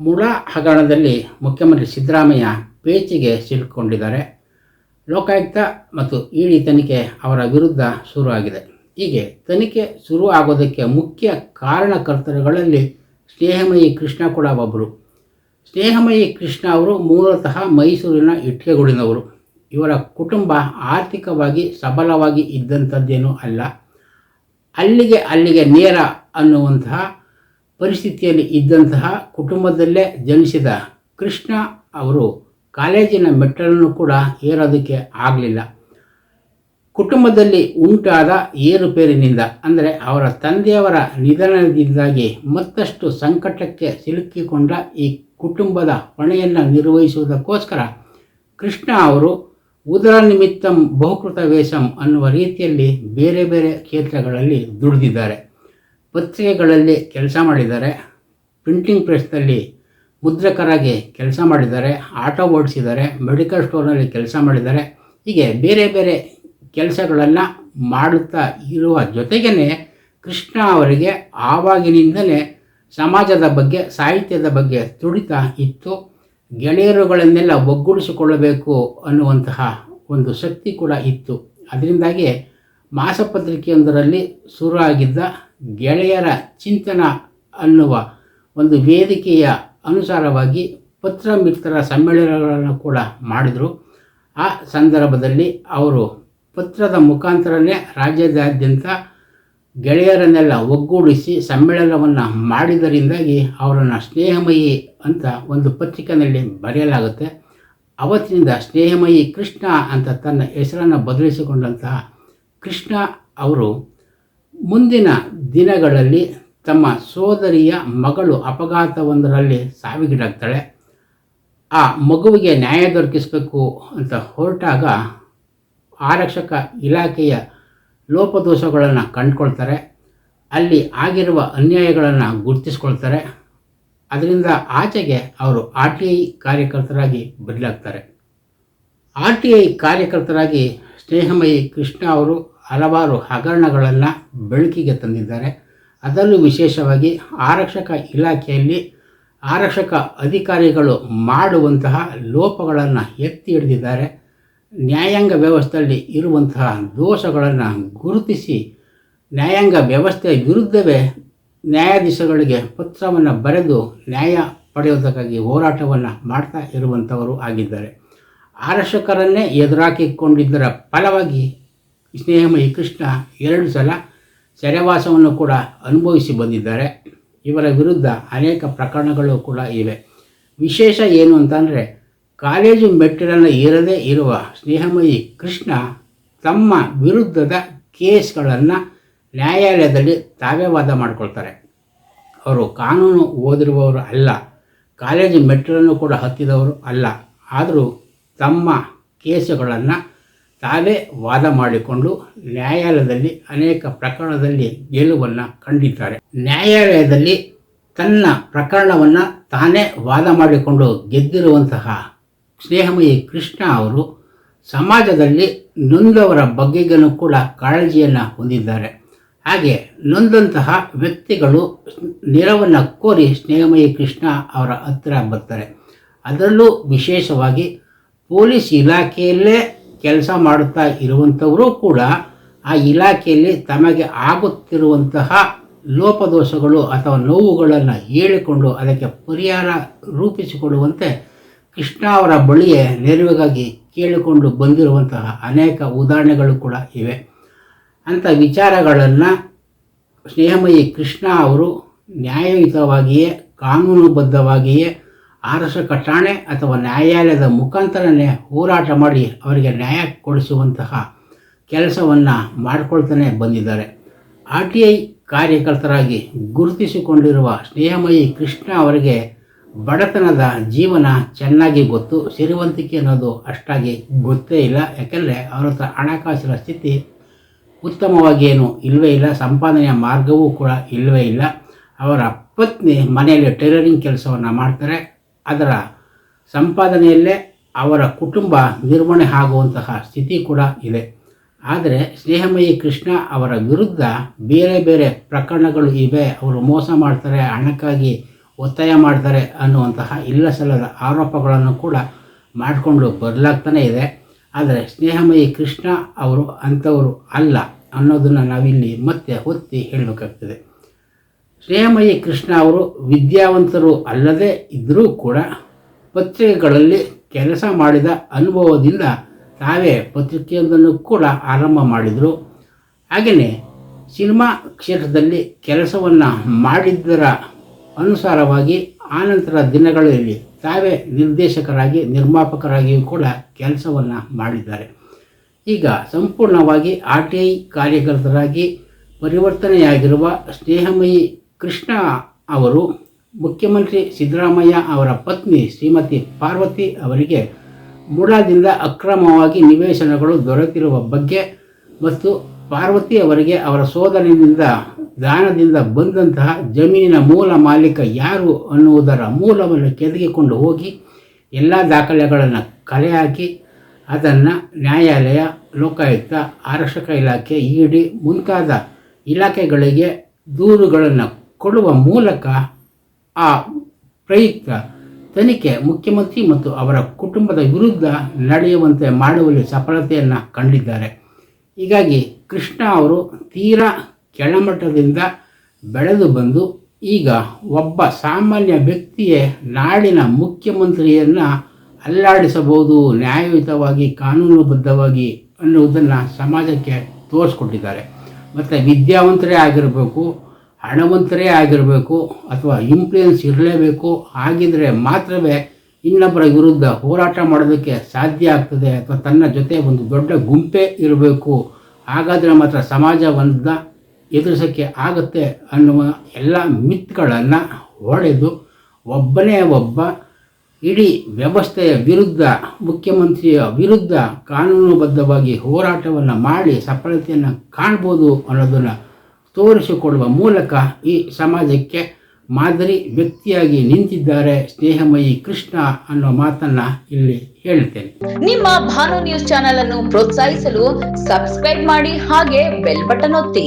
ಮುಳ ಹಗರಣದಲ್ಲಿ ಮುಖ್ಯಮಂತ್ರಿ ಸಿದ್ದರಾಮಯ್ಯ ಪೇಚಿಗೆ ಸಿಲುಕೊಂಡಿದ್ದಾರೆ ಲೋಕಾಯುಕ್ತ ಮತ್ತು ಇಡಿ ತನಿಖೆ ಅವರ ವಿರುದ್ಧ ಶುರುವಾಗಿದೆ. ಹೀಗೆ ತನಿಖೆ ಶುರು ಆಗೋದಕ್ಕೆ ಮುಖ್ಯ ಕಾರಣಕರ್ತರುಗಳಲ್ಲಿ ಸ್ನೇಹಮಯಿ ಕೃಷ್ಣ ಕೂಡ ಒಬ್ಬರು. ಸ್ನೇಹಮಯಿ ಕೃಷ್ಣ ಅವರು ಮೂಲತಃ ಮೈಸೂರಿನ ಇಟ್ಕೆಗೂಡಿನವರು. ಇವರ ಕುಟುಂಬ ಆರ್ಥಿಕವಾಗಿ ಸಬಲವಾಗಿ ಇದ್ದಂಥದ್ದೇನೂ ಅಲ್ಲ. ಅಲ್ಲಿಗೆ ಅಲ್ಲಿಗೆ ನೇರ ಅನ್ನುವಂತಹ ಪರಿಸ್ಥಿತಿಯಲ್ಲಿ ಇದ್ದಂತಹ ಕುಟುಂಬದಲ್ಲೇ ಜನಿಸಿದ ಕೃಷ್ಣ ಅವರು ಕಾಲೇಜಿನ ಮೆಟ್ಟಲನ್ನು ಕೂಡ ಏರೋದಕ್ಕೆ ಆಗಲಿಲ್ಲ. ಕುಟುಂಬದಲ್ಲಿ ಉಂಟಾದ ಏರುಪೇರಿನಿಂದ, ಅಂದರೆ ಅವರ ತಂದೆಯವರ ನಿಧನದಿಂದಾಗಿ ಮತ್ತಷ್ಟು ಸಂಕಟಕ್ಕೆ ಸಿಲುಕಿಕೊಂಡ ಈ ಕುಟುಂಬದ ಹೊಣೆಯನ್ನು ನಿರ್ವಹಿಸುವುದಕ್ಕೋಸ್ಕರ ಕೃಷ್ಣ ಅವರು ಉದರ ನಿಮಿತ್ತಂ ಬಹುಕೃತ ವೇಷಂ ಅನ್ನುವ ರೀತಿಯಲ್ಲಿ ಬೇರೆ ಬೇರೆ ಕ್ಷೇತ್ರಗಳಲ್ಲಿ ದುಡಿದಿದ್ದಾರೆ. ಪತ್ರಿಕೆಗಳಲ್ಲಿ ಕೆಲಸ ಮಾಡಿದ್ದಾರೆ. ಪ್ರಿಂಟಿಂಗ್ ಪ್ರೆಸ್ನಲ್ಲಿ ಮುದ್ರಕರಾಗಿ ಕೆಲಸ ಮಾಡಿದ್ದಾರೆ. ಆಟೋ ಓಡಿಸಿದ್ದಾರೆ. ಮೆಡಿಕಲ್ ಸ್ಟೋರ್ನಲ್ಲಿ ಕೆಲಸ ಮಾಡಿದ್ದಾರೆ. ಹೀಗೆ ಬೇರೆ ಬೇರೆ ಕೆಲಸಗಳನ್ನು ಮಾಡುತ್ತಾ ಇರುವ ಜೊತೆಗೇ ಕೃಷ್ಣ ಅವರಿಗೆ ಆವಾಗಿನಿಂದಲೇ ಸಮಾಜದ ಬಗ್ಗೆ, ಸಾಹಿತ್ಯದ ಬಗ್ಗೆ ತುಡಿತ ಇತ್ತು. ಗೆಳೆಯರುಗಳನ್ನೆಲ್ಲ ಒಗ್ಗೂಡಿಸಿಕೊಳ್ಳಬೇಕು ಅನ್ನುವಂತಹ ಒಂದು ಶಕ್ತಿ ಕೂಡ ಇತ್ತು. ಅದರಿಂದಾಗಿ ಮಾಸಪತ್ರಿಕೆಯೊಂದರಲ್ಲಿ ಶುರುವಾಗಿದ್ದ ಗೆಳೆಯರ ಚಿಂತನ ಅನ್ನುವ ಒಂದು ವೇದಿಕೆಯ ಅನುಸಾರವಾಗಿ ಪತ್ರ ಮಿತ್ರರ ಸಮ್ಮೇಳನಗಳನ್ನು ಕೂಡ ಮಾಡಿದರು. ಆ ಸಂದರ್ಭದಲ್ಲಿ ಅವರು ಪತ್ರದ ಮುಖಾಂತರನೇ ರಾಜ್ಯದಾದ್ಯಂತ ಗೆಳೆಯರನ್ನೆಲ್ಲ ಒಗ್ಗೂಡಿಸಿ ಸಮ್ಮೇಳನವನ್ನು ಮಾಡಿದ್ದರಿಂದಾಗಿ ಅವರನ್ನು ಸ್ನೇಹಮಯಿ ಅಂತ ಒಂದು ಪತ್ರಿಕೆಯಲ್ಲಿ ಬರೆಯಲಾಗುತ್ತೆ. ಅವತ್ತಿನಿಂದ ಸ್ನೇಹಮಯಿ ಕೃಷ್ಣ ಅಂತ ತನ್ನ ಹೆಸರನ್ನು ಬದಲಿಸಿಕೊಂಡಂತಹ ಕೃಷ್ಣ ಅವರು ಮುಂದಿನ ದಿನಗಳಲ್ಲಿ ತಮ್ಮ ಸೋದರಿಯ ಮಗಳು ಅಪಘಾತವೊಂದರಲ್ಲಿ ಸಾವಿಗೀಡಾಗ್ತಾಳೆ. ಆ ಮಗುವಿಗೆ ನ್ಯಾಯ ದೊರಕಿಸಬೇಕು ಅಂತ ಹೊರಟಾಗ ಆರಕ್ಷಕ ಇಲಾಖೆಯ ಲೋಪದೋಷಗಳನ್ನು ಕಂಡುಕೊಳ್ತಾರೆ. ಅಲ್ಲಿ ಆಗಿರುವ ಅನ್ಯಾಯಗಳನ್ನು ಗುರುತಿಸ್ಕೊಳ್ತಾರೆ. ಅದರಿಂದ ಆಚೆಗೆ ಅವರು ಆರ್ ಟಿ ಐ ಕಾರ್ಯಕರ್ತರಾಗಿ ಬದಲಾಗ್ತಾರೆ. ಆರ್ ಟಿ ಐ ಕಾರ್ಯಕರ್ತರಾಗಿ ಸ್ನೇಹಮಯಿ ಕೃಷ್ಣ ಅವರು ಹಲವಾರು ಹಗರಣಗಳನ್ನು ಬೆಳಕಿಗೆ ತಂದಿದ್ದಾರೆ. ಅದರಲ್ಲೂ ವಿಶೇಷವಾಗಿ ಆರಕ್ಷಕ ಇಲಾಖೆಯಲ್ಲಿ ಆರಕ್ಷಕ ಅಧಿಕಾರಿಗಳು ಮಾಡುವಂತಹ ಲೋಪಗಳನ್ನು ಎತ್ತಿ ಹಿಡಿದಿದ್ದಾರೆ. ನ್ಯಾಯಾಂಗ ವ್ಯವಸ್ಥೆಯಲ್ಲಿ ಇರುವಂತಹ ದೋಷಗಳನ್ನು ಗುರುತಿಸಿ ನ್ಯಾಯಾಂಗ ವ್ಯವಸ್ಥೆಯ ವಿರುದ್ಧವೇ ನ್ಯಾಯಾಧೀಶಗಳಿಗೆ ಪತ್ರವನ್ನು ಬರೆದು ನ್ಯಾಯ ಪಡೆಯುವುದಕ್ಕಾಗಿ ಹೋರಾಟವನ್ನು ಮಾಡ್ತಾ ಇರುವಂಥವರು ಆಗಿದ್ದಾರೆ. ಆರಕ್ಷಕರನ್ನೇ ಎದುರಾಕಿಕೊಂಡಿದ್ದರ ಫಲವಾಗಿ ಸ್ನೇಹಮಯಿ ಕೃಷ್ಣ ಎರಡು ಸಲ ಸೆರೆವಾಸವನ್ನು ಕೂಡ ಅನುಭವಿಸಿ ಬಂದಿದ್ದಾರೆ. ಇವರ ವಿರುದ್ಧ ಅನೇಕ ಪ್ರಕರಣಗಳು ಕೂಡ ಇವೆ. ವಿಶೇಷ ಏನು ಅಂತಂದರೆ, ಕಾಲೇಜು ಮೆಟ್ಟಿಲನ್ನು ಏರದೇ ಇರುವ ಸ್ನೇಹಮಯಿ ಕೃಷ್ಣ ತಮ್ಮ ವಿರುದ್ಧದ ಕೇಸ್ಗಳನ್ನು ನ್ಯಾಯಾಲಯದಲ್ಲಿ ತಾವೇ ವಾದ ಮಾಡಿಕೊಳ್ತಾರೆ. ಅವರು ಕಾನೂನು ಓದಿರುವವರು ಅಲ್ಲ, ಕಾಲೇಜು ಮೆಟ್ಟಿಲನ್ನು ಕೂಡ ಹತ್ತಿದವರು ಅಲ್ಲ, ಆದರೂ ತಮ್ಮ ಕೇಸುಗಳನ್ನು ತಾವೇ ವಾದ ಮಾಡಿಕೊಂಡು ನ್ಯಾಯಾಲಯದಲ್ಲಿ ಅನೇಕ ಪ್ರಕರಣದಲ್ಲಿ ಗೆಲುವನ್ನು ಕಂಡಿದ್ದಾರೆ. ನ್ಯಾಯಾಲಯದಲ್ಲಿ ತನ್ನ ಪ್ರಕರಣವನ್ನು ತಾನೇ ವಾದ ಮಾಡಿಕೊಂಡು ಗೆದ್ದಿರುವಂತಹ ಸ್ನೇಹಮಯಿ ಕೃಷ್ಣ ಅವರು ಸಮಾಜದಲ್ಲಿ ನೊಂದವರ ಬಗ್ಗೆಗೂ ಕೂಡ ಕಾಳಜಿಯನ್ನು ಹೊಂದಿದ್ದಾರೆ. ಹಾಗೆ ನೊಂದಂತಹ ವ್ಯಕ್ತಿಗಳು ನೆರವನ್ನು ಕೋರಿ ಸ್ನೇಹಮಯಿ ಕೃಷ್ಣ ಅವರ ಹತ್ತಿರ ಬರ್ತಾರೆ. ಅದರಲ್ಲೂ ವಿಶೇಷವಾಗಿ ಪೊಲೀಸ್ ಇಲಾಖೆಯಲ್ಲೇ ಕೆಲಸ ಮಾಡುತ್ತಾ ಇರುವಂಥವರು ಕೂಡ ಆ ಇಲಾಖೆಯಲ್ಲಿ ತಮಗೆ ಆಗುತ್ತಿರುವಂತಹ ಲೋಪದೋಷಗಳು ಅಥವಾ ನೋವುಗಳನ್ನು ಹೇಳಿಕೊಂಡು ಅದಕ್ಕೆ ಪರಿಹಾರ ರೂಪಿಸಿಕೊಡುವಂತೆ ಕೃಷ್ಣ ಅವರ ಬಳಿಯೇ ನೆರವಿಗಾಗಿ ಕೇಳಿಕೊಂಡು ಬಂದಿರುವಂತಹ ಅನೇಕ ಉದಾಹರಣೆಗಳು ಕೂಡ ಇವೆ. ಅಂಥ ವಿಚಾರಗಳನ್ನು ಸ್ನೇಹಮಯಿ ಕೃಷ್ಣ ಅವರು ನ್ಯಾಯಯುತವಾಗಿಯೇ, ಕಾನೂನುಬದ್ಧವಾಗಿಯೇ ಆರಕ್ಷಕ ಠಾಣೆ ಅಥವಾ ನ್ಯಾಯಾಲಯದ ಮುಖಾಂತರನೇ ಹೋರಾಟ ಮಾಡಿ ಅವರಿಗೆ ನ್ಯಾಯ ಕೊಡಿಸುವಂತಹ ಕೆಲಸವನ್ನು ಮಾಡಿಕೊಳ್ತಾನೆ ಬಂದಿದ್ದಾರೆ. ಆರ್ ಟಿ ಐ ಕಾರ್ಯಕರ್ತರಾಗಿ ಗುರುತಿಸಿಕೊಂಡಿರುವ ಸ್ನೇಹಮಯಿ ಕೃಷ್ಣ ಅವರಿಗೆ ಬಡತನದ ಜೀವನ ಚೆನ್ನಾಗಿ ಗೊತ್ತು, ಸಿರಿವಂತಿಕೆ ಅನ್ನೋದು ಅಷ್ಟಾಗಿ ಗೊತ್ತೇ ಇಲ್ಲ. ಯಾಕೆಂದರೆ ಅವರ ಹತ್ರ ಹಣಕಾಸಿನ ಸ್ಥಿತಿ ಉತ್ತಮವಾಗಿ ಏನು ಇಲ್ಲವೇ ಇಲ್ಲ, ಸಂಪಾದನೆಯ ಮಾರ್ಗವೂ ಕೂಡ ಇಲ್ಲವೇ ಇಲ್ಲ. ಅವರ ಪತ್ನಿ ಮನೆಯಲ್ಲಿ ಟೈಲರಿಂಗ್ ಕೆಲಸವನ್ನು ಮಾಡ್ತಾರೆ. ಅದರ ಸಂಪಾದನೆಯಲ್ಲೇ ಅವರ ಕುಟುಂಬ ನಿರ್ವಹಣೆ ಆಗುವಂತಹ ಸ್ಥಿತಿ ಕೂಡ ಇದೆ. ಆದರೆ ಸ್ನೇಹಮಯಿ ಕೃಷ್ಣ ಅವರ ವಿರುದ್ಧ ಬೇರೆ ಬೇರೆ ಪ್ರಕರಣಗಳು ಇವೆ. ಅವರು ಮೋಸ ಮಾಡ್ತಾರೆ, ಹಣಕ್ಕಾಗಿ ಒತ್ತಾಯ ಮಾಡ್ತಾರೆ ಅನ್ನುವಂತಹ ಇಲ್ಲ ಸಲ್ಲದ ಆರೋಪಗಳನ್ನು ಕೂಡ ಮಾಡಿಕೊಂಡು ಬದಲಾಗ್ತಾನೆ ಇದೆ. ಆದರೆ ಸ್ನೇಹಮಯಿ ಕೃಷ್ಣ ಅವರು ಅಂಥವರು ಅಲ್ಲ ಅನ್ನೋದನ್ನು ನಾವಿಲ್ಲಿ ಮತ್ತೆ ಒತ್ತಿ ಹೇಳಬೇಕಾಗ್ತದೆ. ಸ್ನೇಹಮಯಿ ಕೃಷ್ಣ ಅವರು ವಿದ್ಯಾವಂತರು ಅಲ್ಲದೆ ಇದ್ದರೂ ಕೂಡ ಪತ್ರಿಕೆಗಳಲ್ಲಿ ಕೆಲಸ ಮಾಡಿದ ಅನುಭವದಿಂದ ತಾವೇ ಪತ್ರಿಕೆಯೊಂದನ್ನು ಕೂಡ ಆರಂಭ ಮಾಡಿದರು. ಹಾಗೆಯೇ ಸಿನಿಮಾ ಕ್ಷೇತ್ರದಲ್ಲಿ ಕೆಲಸವನ್ನು ಮಾಡಿದ್ದರ ಅನುಸಾರವಾಗಿ ಆನಂತರ ದಿನಗಳಲ್ಲಿ ತಾವೇ ನಿರ್ದೇಶಕರಾಗಿ, ನಿರ್ಮಾಪಕರಾಗಿಯೂ ಕೂಡ ಕೆಲಸವನ್ನು ಮಾಡಿದ್ದಾರೆ. ಈಗ ಸಂಪೂರ್ಣವಾಗಿ ಆರ್ ಟಿ ಐ ಕಾರ್ಯಕರ್ತರಾಗಿ ಪರಿವರ್ತನೆಯಾಗಿರುವ ಸ್ನೇಹಮಯಿ ಕೃಷ್ಣ ಅವರು ಮುಖ್ಯಮಂತ್ರಿ ಸಿದ್ದರಾಮಯ್ಯ ಅವರ ಪತ್ನಿ ಶ್ರೀಮತಿ ಪಾರ್ವತಿ ಅವರಿಗೆ ಮುಡಾದಿಂದ ಅಕ್ರಮವಾಗಿ ನಿವೇಶನಗಳು ದೊರೆತಿರುವ ಬಗ್ಗೆ ಮತ್ತು ಪಾರ್ವತಿ ಅವರಿಗೆ ಅವರ ಸೋದರನಿಂದ ದಾನದಿಂದ ಬಂದಂತಹ ಜಮೀನಿನ ಮೂಲ ಮಾಲೀಕ ಯಾರು ಅನ್ನುವುದರ ಮೂಲವನ್ನು ಕೆದಗಿಕೊಂಡು ಹೋಗಿ ಎಲ್ಲ ದಾಖಲೆಗಳನ್ನು ಕಲೆ ಹಾಕಿ ಅದನ್ನು ನ್ಯಾಯಾಲಯ, ಲೋಕಾಯುಕ್ತ, ಆರಕ್ಷಕ ಇಲಾಖೆ ಇಡಿ ಮುಂತಾದ ಇಲಾಖೆಗಳಿಗೆ ದೂರುಗಳನ್ನು ಕೊಡುವ ಮೂಲಕ ಆ ಪ್ರಯುಕ್ತ ತನಿಖೆ ಮುಖ್ಯಮಂತ್ರಿ ಮತ್ತು ಅವರ ಕುಟುಂಬದ ವಿರುದ್ಧ ನಡೆಯುವಂತೆ ಮಾಡುವಲ್ಲಿ ಸಫಲತೆಯನ್ನು ಕಂಡಿದ್ದಾರೆ. ಹೀಗಾಗಿ ಕೃಷ್ಣ ಅವರು ತೀರಾ ಕೆಳಮಟ್ಟದಿಂದ ಬೆಳೆದು ಬಂದು ಈಗ ಒಬ್ಬ ಸಾಮಾನ್ಯ ವ್ಯಕ್ತಿಯೇ ನಾಡಿನ ಮುಖ್ಯಮಂತ್ರಿಯನ್ನು ಅಲ್ಲಾಡಿಸಬಹುದು, ನ್ಯಾಯಯುತವಾಗಿ, ಕಾನೂನುಬದ್ಧವಾಗಿ ಅನ್ನುವುದನ್ನು ಸಮಾಜಕ್ಕೆ ತೋರಿಸ್ಕೊಟ್ಟಿದ್ದಾರೆ. ಮತ್ತು ವಿದ್ಯಾವಂತರೇ ಆಗಿರಬೇಕು ಹಣವಂತರೇ ಆಗಿರಬೇಕು ಅಥವಾ ಇನ್ಫ್ಲುಯೆನ್ಸ್ ಇರಲೇಬೇಕು, ಹಾಗಿದ್ರೆ ಮಾತ್ರವೇ ಇನ್ನೊಬ್ಬರ ವಿರುದ್ಧ ಹೋರಾಟ ಮಾಡೋದಕ್ಕೆ ಸಾಧ್ಯ ಆಗ್ತದೆ ಅಥವಾ ತನ್ನ ಜೊತೆ ಒಂದು ದೊಡ್ಡ ಗುಂಪೇ ಇರಬೇಕು. ಹಾಗಾದರೆ ಮಾತ್ರ ಸಮಾಜವನ್ನು ಎದುರಿಸೋಕ್ಕೆ ಆಗುತ್ತೆ ಅನ್ನುವ ಎಲ್ಲ ಮಿತ್ಗಳನ್ನು ಹೊಡೆದು ಒಬ್ಬನೇ ಒಬ್ಬ ಇಡೀ ವ್ಯವಸ್ಥೆಯ ವಿರುದ್ಧ, ಮುಖ್ಯಮಂತ್ರಿಯ ವಿರುದ್ಧ ಕಾನೂನುಬದ್ಧವಾಗಿ ಹೋರಾಟವನ್ನು ಮಾಡಿ ಸಫಲತೆಯನ್ನು ಕಾಣ್ಬೋದು ಅನ್ನೋದನ್ನು ತೋರಿಸಿಕೊಡುವ ಮೂಲಕ ಈ ಸಮಾಜಕ್ಕೆ ಮಾದರಿ ವ್ಯಕ್ತಿಯಾಗಿ ನಿಂತಿದ್ದಾರೆ ಸ್ನೇಹಮಯಿ ಕೃಷ್ಣ ಅನ್ನೋ ಮಾತನ್ನ ಇಲ್ಲಿ ಹೇಳ್ತೇನೆ ನಿಮ್ಮ ಭಾನು ನ್ಯೂಸ್ ಚಾನೆಲ್ ಅನ್ನು ಪ್ರೋತ್ಸಾಹಿಸಲು ಸಬ್ಸ್ಕ್ರೈಬ್ ಮಾಡಿ ಹಾಗೆ ಬೆಲ್ ಬಟನ್ ಒತ್ತಿ.